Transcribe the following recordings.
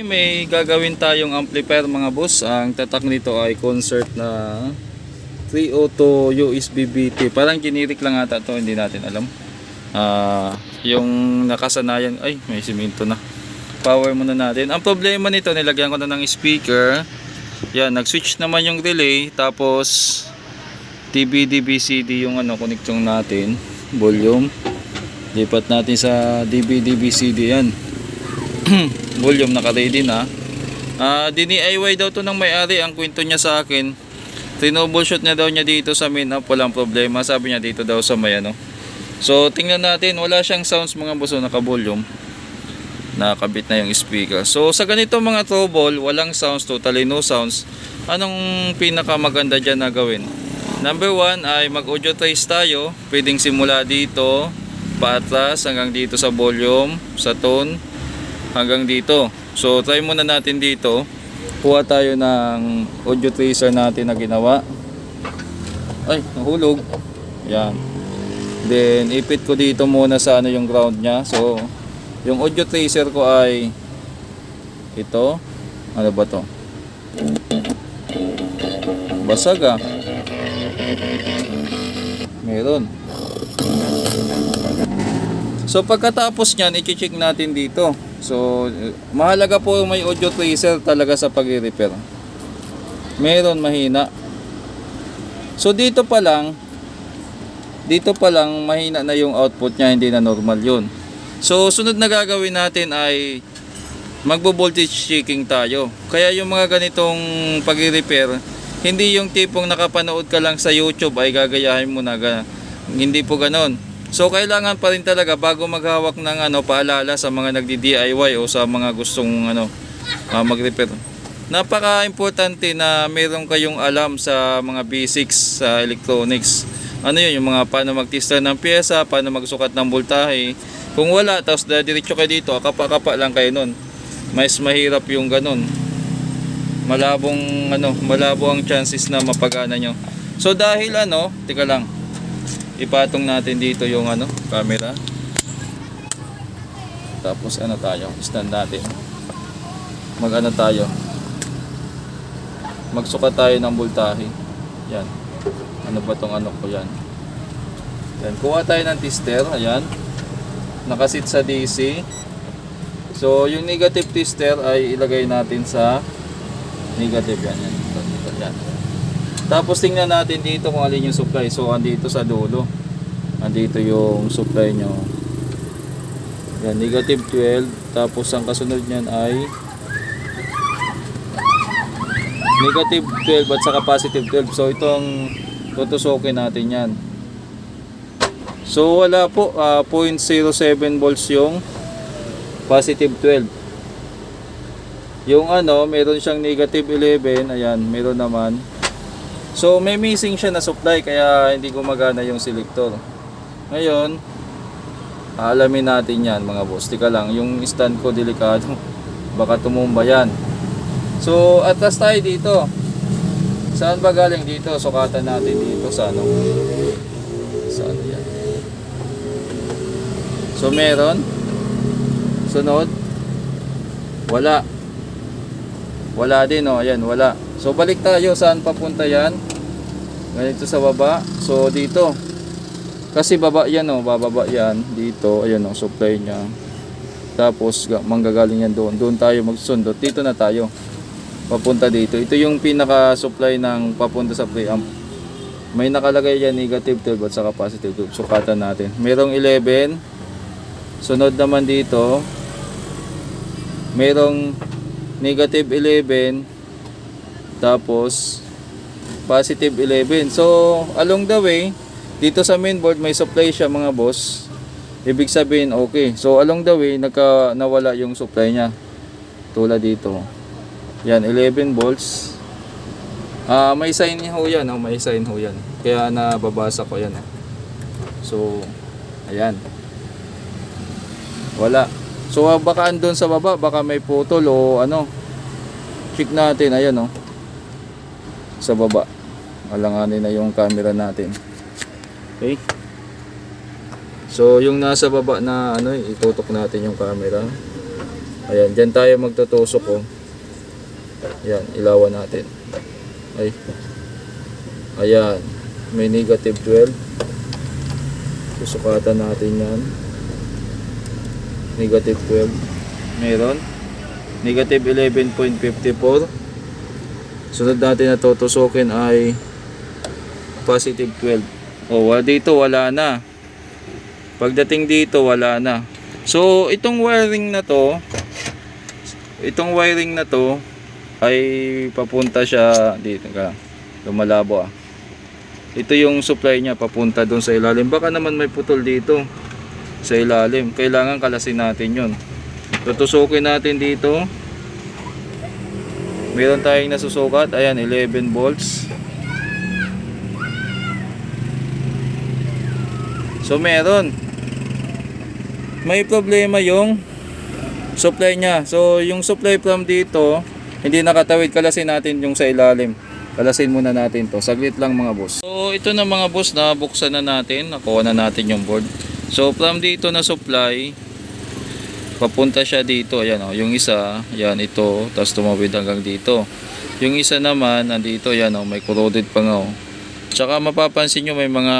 May gagawin tayong amplifier mga boss. Ang tatak nito ay concert na 302 USB BT. Parang generic lang ata to, hindi natin alam. Ah, yung nakasanayan, ay may simento na. Power muna natin. Ang problema nito, nilagyan ko na ng speaker. Yan, nag-switch naman yung relay. Tapos, DVD, BCD yung ano, connection natin. Volume. Lipat natin sa DVD, BCD yan volume naka-ready na. Ah, dini-IY daw to ng may-ari. Ang kwento niya sa akin, tinoubleshoot niya daw niya dito sa main up, walang problema. Sabi niya dito daw sa may ano. So, tingnan natin, wala siyang sounds mga buso, naka-volume. Nakabit na yung speaker. So, sa ganito mga trouble, walang sounds, totally no sounds. Anong pinakamaganda dyan na gawin? Number one ay mag-audio trace tayo. Pwedeng simula dito, paatras hanggang dito sa volume, sa tone, hanggang dito. So try muna natin dito. Kuha tayo ng audio tracer natin na ginawa. Ay, nahulog. Yan. Then ipit ko dito muna sa ano yung ground niya. So yung audio tracer ko ay ito. Ano ba to? Basag ah. Meron. So pagkatapos niyan, i-check natin dito. So eh, mahalaga po may audio tracer talaga sa pag-repair. Meron mahina. So dito pa lang dito pa lang mahina na yung output niya, hindi na normal 'yun. So sunod na gagawin natin ay magbo-voltage checking tayo. Kaya yung mga ganitong pag-repair, hindi yung tipong nakapanood ka lang sa YouTube ay gagayahin mo na hindi po ganon. So kailangan pa rin talaga bago maghawak ng ano paalala sa mga nagdi-DIY o sa mga gustong ano ah, mag-repair. Napaka-importante na meron kayong alam sa mga basics sa electronics. Ano yun, yung mga paano magtista ng pyesa, paano magsukat ng voltahe. Kung wala, tapos diretso kayo dito, kapa-kapa lang kayo nun. Mas mahirap yung ganun. Malabong ano, malabo ang chances na mapagana nyo. So dahil ano, tika lang, ipatong natin dito yung ano, camera. Tapos ano tayo, stand natin. Mag ano tayo. Magsukat tayo ng voltahe. Yan. Ano ba tong ano ko yan? Yan. Kuha tayo ng tester. Ayan. Nakasit sa DC. So, yung negative tester ay ilagay natin sa negative yan. Yan. Yan. Tapos tingnan natin dito kung alin yung supply. So, andito sa dulo. Andito yung supply nyo. Yan, negative 12. Tapos ang kasunod niyan ay negative 12 at saka positive 12. So, itong tutusukin natin yan. So, wala po. ah, 0.07 volts yung positive 12. Yung ano, meron siyang negative 11. Ayan, meron naman. So, may missing siya na supply kaya hindi gumagana yung selector. Ngayon, alamin natin yan mga boss. Tika lang, yung stand ko delikado. Baka tumumba yan. So, atras tayo dito. Saan ba galing dito? Sukatan natin dito sa ano. Sa ano yan. So, meron. Sunod. Wala. Wala din, oh. Ayan, wala. So, balik tayo. Saan papunta yan? Ganito sa baba. So, dito. Kasi baba yan, oh. Bababa yan. Dito. Ayan, oh. Supply niya. Tapos, ga- manggagaling yan doon. Doon tayo magsundot. Dito na tayo. Papunta dito. Ito yung pinaka-supply ng papunta sa preamp. May nakalagay yan negative 12 at saka positive 12. Sukatan natin. Merong 11. Sunod naman dito. Merong negative 11 tapos positive 11 so along the way dito sa mainboard may supply siya mga boss. Ibig sabihin okay. So along the way nagka nawala yung supply niya. Tulad dito. Yan 11 volts. Ah may sign ho yan oh, may sign ho yan. Kaya nababasa ko yan oh. so ayan. Wala. So ah, baka andun sa baba, baka may putol o ano. Check natin, ayan oh. Sa baba. Alanganin na yung camera natin. Okay. So yung nasa baba na ano, itutok natin yung camera. Ayan, dyan tayo magtutusok oh. Ayan, ilawan natin. Ay. Ayan. May negative 12. Susukatan natin yan. Negative 12. Meron. Negative 11.54. Sunod natin na tutusukin ay positive 12. Oh, wala dito wala na. Pagdating dito wala na. So, itong wiring na to, itong wiring na to ay papunta siya dito ka. Lumalabo ah. Ito yung supply niya papunta doon sa ilalim. Baka naman may putol dito sa ilalim. Kailangan kalasin natin 'yon. Tutusukin natin dito. Meron tayong nasusukat. Ayan, 11 volts. So meron. May problema yung supply niya. So yung supply from dito, hindi nakatawid. Kalasin natin yung sa ilalim. Kalasin muna natin to. Saglit lang mga boss. So ito na mga boss na buksan na natin. Nakuha na natin yung board. So from dito na supply, papunta siya dito. Ayan o. Yung isa, yan ito. Tapos tumawid hanggang dito. Yung isa naman, nandito. Yan o. May corroded pa nga o. Tsaka mapapansin nyo may mga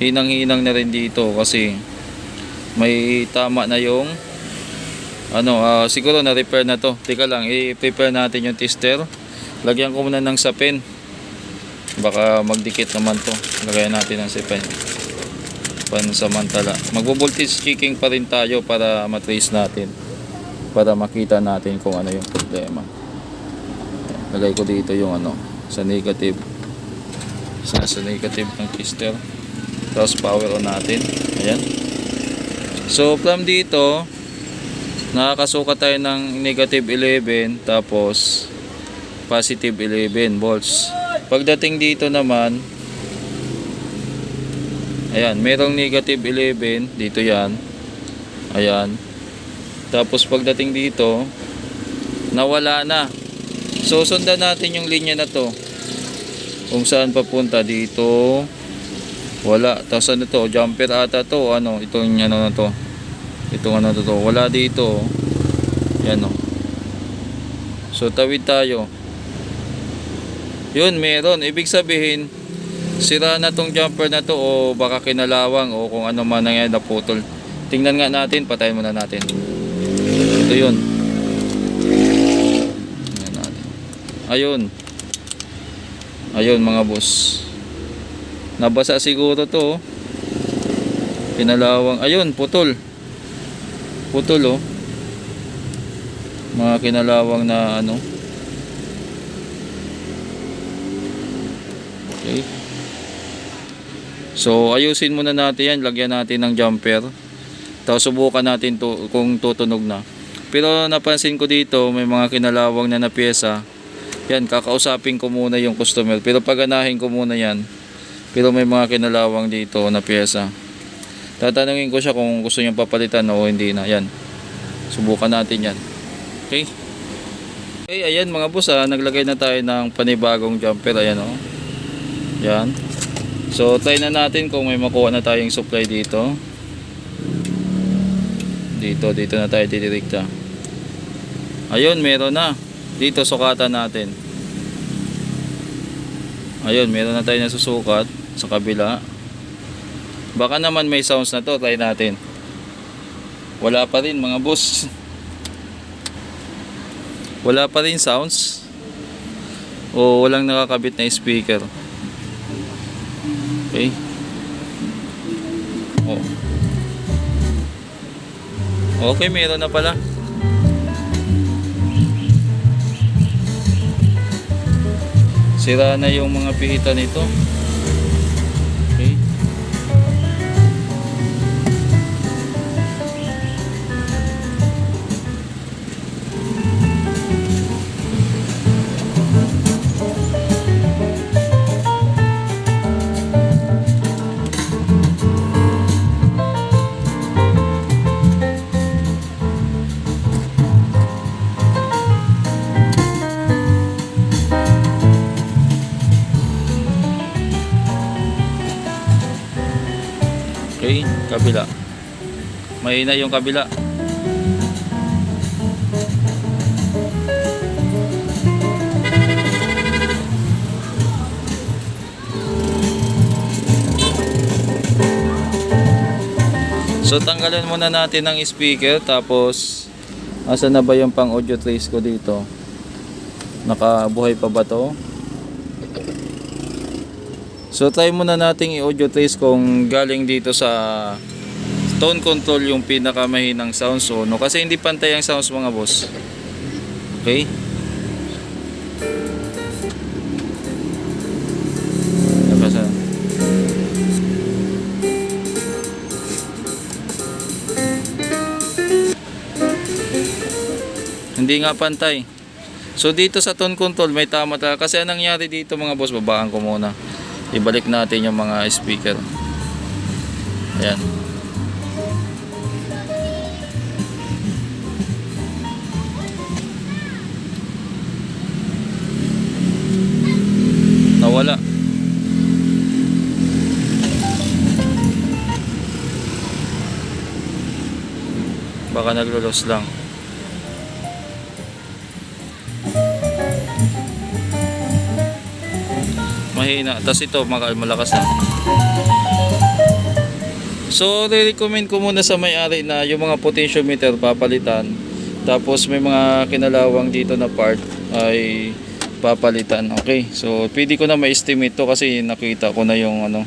hinang-hinang na rin dito kasi may tama na yung ano, ah, siguro na repair na to. Teka lang, i-prepare natin yung tester. Lagyan ko muna ng sapin. Baka magdikit naman to. Lagyan natin ng sapin. Pansamantala. Magbo-voltage checking pa rin tayo para matrace natin. Para makita natin kung ano yung problema. Lagay ko dito yung ano, sa negative. Sa, sa negative ng tester. Tapos power on natin. Ayan. So from dito, nakakasukat tayo ng negative 11 tapos positive 11 volts. Pagdating dito naman, ayan, merong negative 11, dito yan. Ayan. Tapos pagdating dito, nawala na. So sundan natin yung linya na to. Kung saan papunta dito. Wala. Tapos ano to, jumper ata to, ano, itong ano na to. Itong ano to, to. wala dito. Yan o. So tawid tayo. Yun, meron. Ibig sabihin, sira na tong jumper na to o baka kinalawang o kung ano man nangyayari naputol. Tingnan nga natin, patayin muna natin. Ito yun. Ayun. Ayun mga boss. Nabasa siguro to. oh. Kinalawang. Ayun, putol. Putol oh. Mga kinalawang na ano. Okay. So, ayusin muna natin yan. Lagyan natin ng jumper. Tapos subukan natin to, kung tutunog na. Pero napansin ko dito, may mga kinalawang na na. Yan, kakausapin ko muna yung customer. Pero paganahin ko muna yan. Pero may mga kinalawang dito na pyesa. Tatanungin ko siya kung gusto niyang papalitan o hindi na. Yan. Subukan natin yan. Okay? Okay, ayan mga boss ha. Naglagay na tayo ng panibagong jumper. Ayan o. Yan. So, try na natin kung may makuha na tayong supply dito. Dito, dito na tayo didirikta. Ayun, meron na. Dito, sukatan natin. Ayun, meron na tayo nasusukat sa kabila. Baka naman may sounds na to, try natin. Wala pa rin mga boss. Wala pa rin sounds. O walang nakakabit na speaker. Okay. Oh. Okay, meron na pala. Sira na yung mga pihita nito. Ayun, kabila. Mahina yung kabila. So tanggalin muna natin ang speaker tapos asa na ba yung pang audio trace ko dito? Nakabuhay pa ba to? So try muna nating i-audio trace kung galing dito sa tone control yung pinakamahinang sound so no kasi hindi pantay ang sounds mga boss. Okay? Hindi nga pantay. So dito sa tone control may tama talaga. Kasi anong nangyari dito mga boss, babaan ko muna. Ibalik natin yung mga speaker. Ayan. Nawala. Baka naglulos lang. Mahina. Tapos ito malakas na. So re-recommend ko muna sa may-ari na yung mga potentiometer papalitan. Tapos may mga kinalawang dito na part ay papalitan. Okay. So pwede ko na ma-estimate to kasi nakita ko na yung ano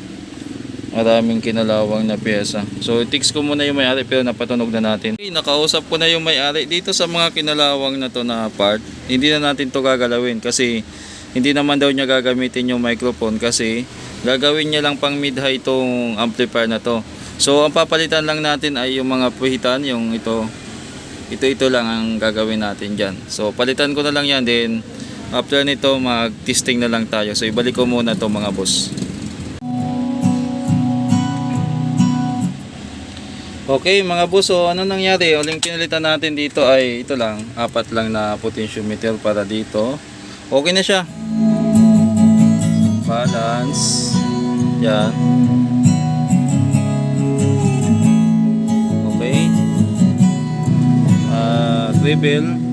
maraming kinalawang na pyesa. So i-tix ko muna yung may-ari pero napatunog na natin. Okay, nakausap ko na yung may-ari. Dito sa mga kinalawang na to na part hindi na natin to gagalawin kasi hindi naman daw niya gagamitin yung microphone kasi gagawin niya lang pang mid-high itong amplifier na to. So ang papalitan lang natin ay yung mga puhitan, yung ito. Ito ito lang ang gagawin natin diyan. So palitan ko na lang yan then after nito mag-testing na lang tayo. So ibalik ko muna to mga boss. Okay mga boss, so ano nangyari? Uling pinalitan natin dito ay ito lang, apat lang na potentiometer para dito. Okay na siya. Balance. Yan. Okay. Ah, treble.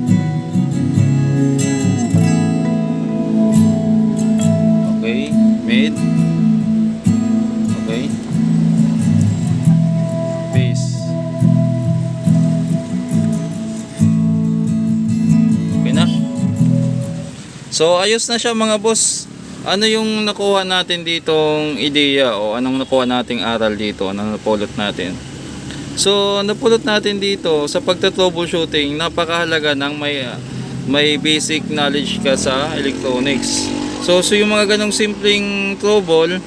So ayos na siya mga boss. Ano yung nakuha natin ditong ideya o anong nakuha nating aral dito? Anong napulot natin? So napulot natin dito sa pagta-troubleshooting, napakahalaga ng may may basic knowledge ka sa electronics. So so yung mga ganong simpleng trouble,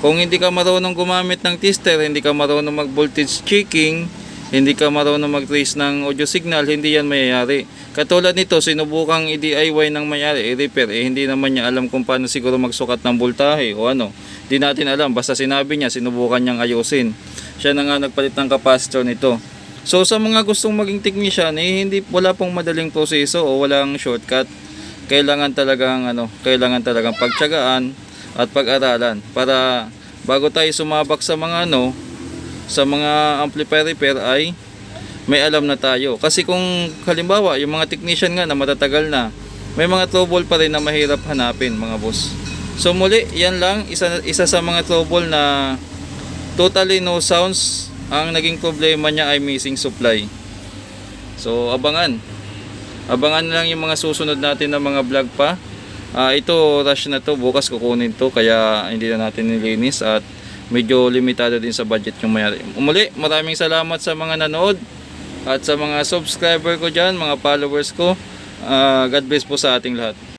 kung hindi ka marunong gumamit ng tester, hindi ka marunong mag voltage checking, hindi ka marunong mag-trace ng audio signal, hindi yan mayayari. Katulad nito, sinubukang i-DIY ng mayari, i-repair, eh hindi naman niya alam kung paano siguro magsukat ng voltahe o ano. Hindi natin alam, basta sinabi niya, sinubukan niyang ayusin. Siya na nga nagpalit ng capacitor nito. So sa mga gustong maging technician, eh hindi wala pong madaling proseso o walang shortcut. Kailangan talagang ano, kailangan talagang pagtiyagaan at pag-aralan para bago tayo sumabak sa mga ano, sa mga amplifier repair ay may alam na tayo. Kasi kung halimbawa, yung mga technician nga na matatagal na, may mga trouble pa rin na mahirap hanapin mga boss. So muli, yan lang, isa, isa sa mga trouble na totally no sounds, ang naging problema niya ay missing supply. So abangan. Abangan lang yung mga susunod natin na mga vlog pa. Ah, ito rush na to, bukas kukunin to kaya hindi na natin nilinis at medyo limitado din sa budget yung mayari. Umuli, maraming salamat sa mga nanood at sa mga subscriber ko dyan, mga followers ko. Ah, God bless po sa ating lahat.